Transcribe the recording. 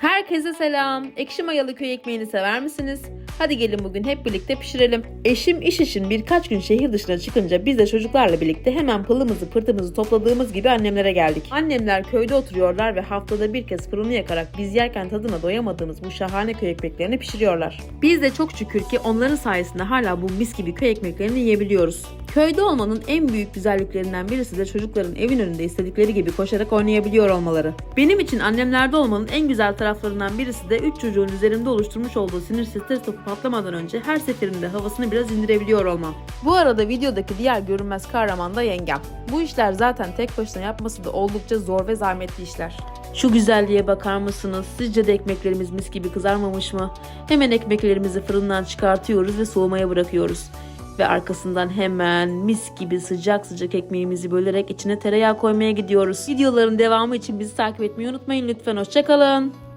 ha Herkese selam. Ekşi mayalı köy ekmeğini sever misiniz? Hadi gelin bugün hep birlikte pişirelim. Eşim iş için birkaç gün şehir dışına çıkınca biz de çocuklarla birlikte hemen pılımızı pırtımızı topladığımız gibi annemlere geldik. Annemler köyde oturuyorlar ve haftada bir kez fırını yakarak biz yerken tadına doyamadığımız bu şahane köy ekmeklerini pişiriyorlar. Biz de çok şükür ki onların sayesinde hala bu mis gibi köy ekmeklerini yiyebiliyoruz. Köyde olmanın en büyük güzelliklerinden birisi de çocukların evin önünde istedikleri gibi koşarak oynayabiliyor olmaları. Benim için annemlerde olmanın en güzel taraflarından birisi de 3 çocuğun üzerimde oluşturmuş olduğu sinir stres topu patlamadan önce her seferinde havasını biraz indirebiliyor olmam. Bu arada videodaki diğer görünmez kahraman da yengem. Bu işler zaten tek başına yapması da oldukça zor ve zahmetli işler. Şu güzelliğe bakar mısınız? Sizce de ekmeklerimiz mis gibi kızarmamış mı? Hemen ekmeklerimizi fırından çıkartıyoruz ve soğumaya bırakıyoruz ve arkasından hemen mis gibi sıcak sıcak ekmeğimizi bölerek içine tereyağı koymaya gidiyoruz. Videoların devamı için bizi takip etmeyi unutmayın lütfen. Hoşçakalın.